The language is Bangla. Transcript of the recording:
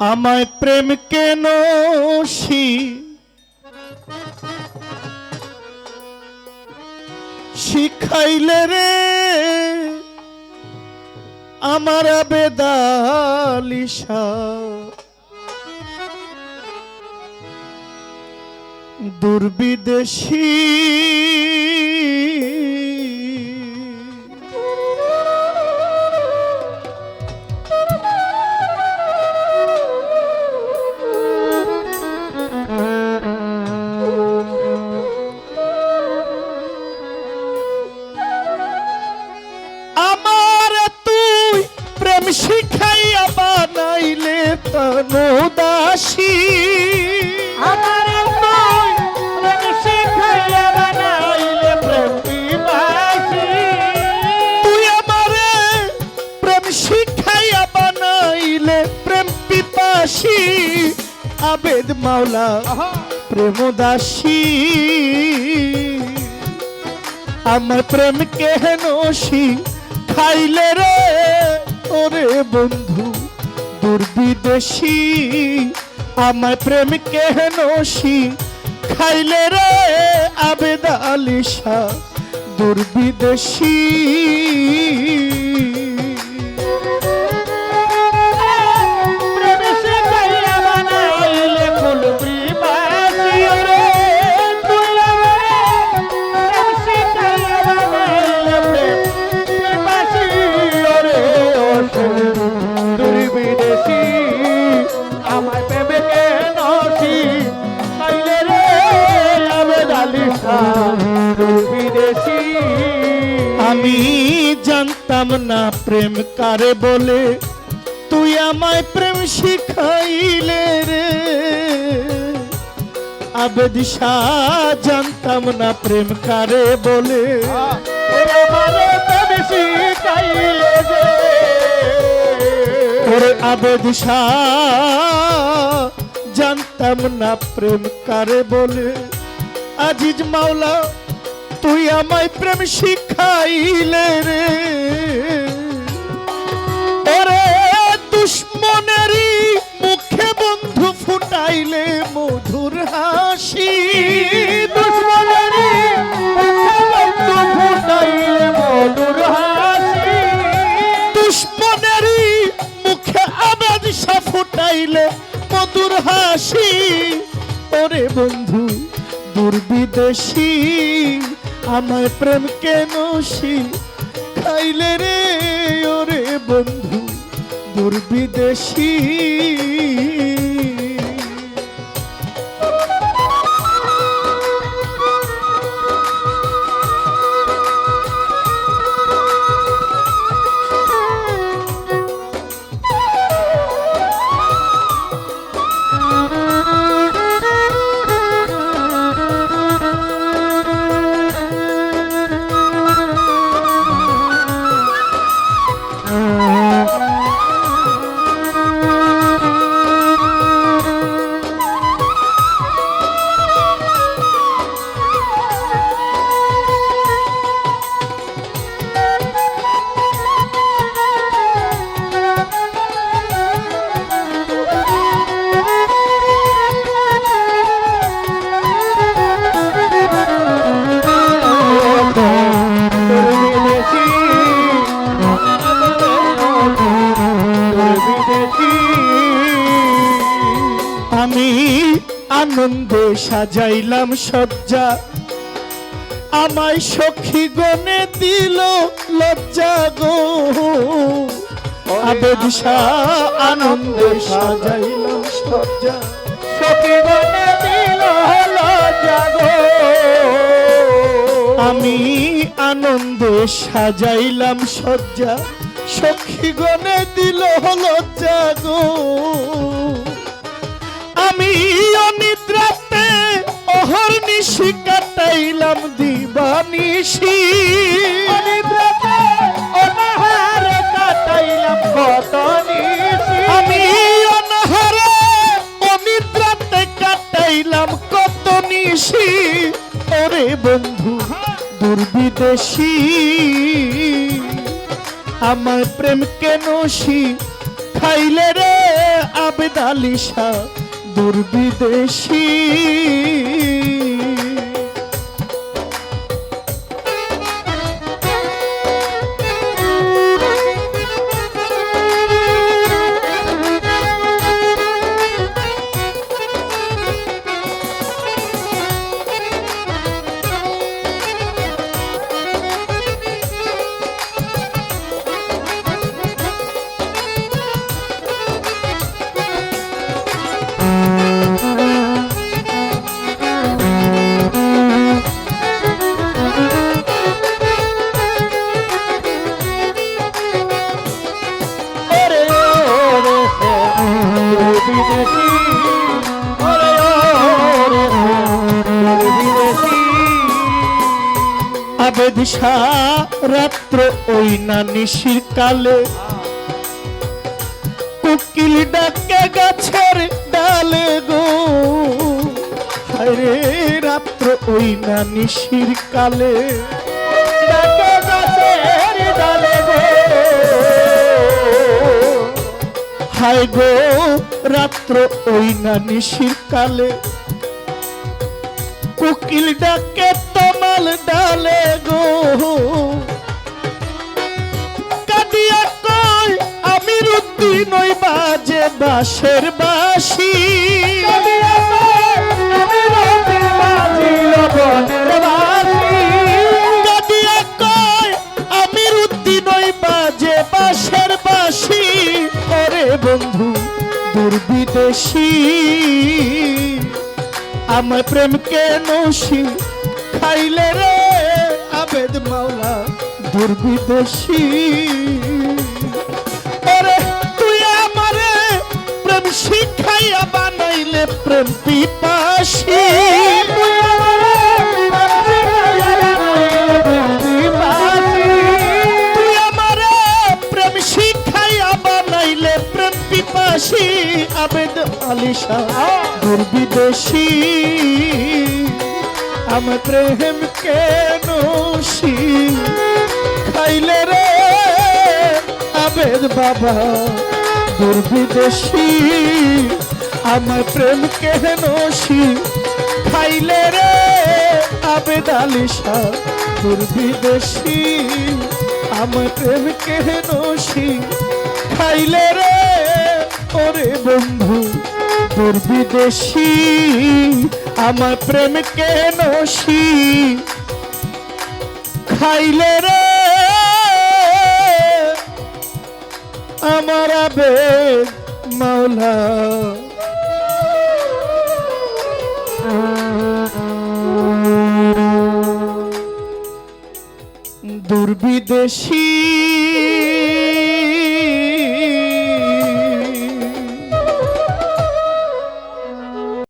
আমায় প্রেম কেন শিখাইলে রে আমার বেদালিশা দুর্বিদেশী আমার তুই আমারে প্রেম শিখাইয়া বানাইলে প্রেম পিপাসী। আবেদ মাওলা প্রেম দাসী। আমার প্রেম শি খাইলে রে? ওরে বন্ধু দুর্বিদেশী। আমার প্রেম কেন খাইলে রে আবেদ আলিশা দুর্বিদেশী। আমি জানতাম না প্রেম কারে বলে। তুই আমায় প্রেম শিখাইলে রে। আবেদ শাহ জানতাম না প্রেম কারে বলে। ওরে আবেদ শাহ জানতাম না প্রেম কারে বলে। আজিজ মাওলা তুই আমায় প্রেম শিখাইলে রে। ওরে দুশ্মনেরই মুখে বন্ধু ফুটাইলে মধুর হাসি। দুশ্মনেরই মুখে বন্ধু ফুটাইলে মধুর হাসি। দুশ্মনেরই মুখে আবেদ ফুটাইলে মধুর হাসি। ওরে বন্ধু দুর্বিদেশী। আমার প্রেম কেন খাইলে রে ওরে বন্ধু দুর্বিদেশী আনন্দে সাজাইলাম সজ্জা। আমায় সখী গনে দিল লজ্জা গো। আবেদ আনন্দে সাজাইলাম সজ্জা। সখী বনে দিল জাগো আমি আনন্দে সাজাইলাম সজ্জা। সখী গনে দিল লজ্জা গো। আমি অনিদ্রাতে অহর নিশি কাটাইলাম দিবানিশি। অনিদ্রাতে অনাহার কাটাইলাম কত নিশি আমি অনাহারে অনিদ্রাতে কাটাইলাম কত নিশি ওরে বন্ধু দুর্বিদেশী আমার প্রেম কেন খাইলে রে আবেদ দুর্বিদেশী। আবেদ রাত্র ওই না নিশির কালে। কুকিল ডাকে গাছের ডালে গো। আরে রাত্র ওই না নিশির কালে। ডাকে গো। হায় গো, রাত্র ওই না নিশির কালে। কুকিল ডাকে তমাল ডালে গো। কাটিয়া কই আমি রুদ্দি নই বাজে বাঁশের বাসি রতির বাজি লবণের প্রেম কে নৌশি আমার খাইলে রে? আবেদ মাওলা দুর্বিদেশী ওরে, তুই আমারে প্রেম শিখাইয়া বানাইলে প্রেম পিপাসী। আবেদ আলিশা দুর্বিদেশী আমার প্রেম কেন খাইলে রে আবেদ বাবা দুর্বিদেশী আমার প্রেম কেন খাইলে রে আবেদ আলিশা দুর্বিদেশী আমার প্রেম কেন খাইলে রে, ওরে বন্ধু দুর্বিদেশী আমার প্রেম কেন খাইলে রে আমার আবেগ মাওলা। দুর্বিদেশী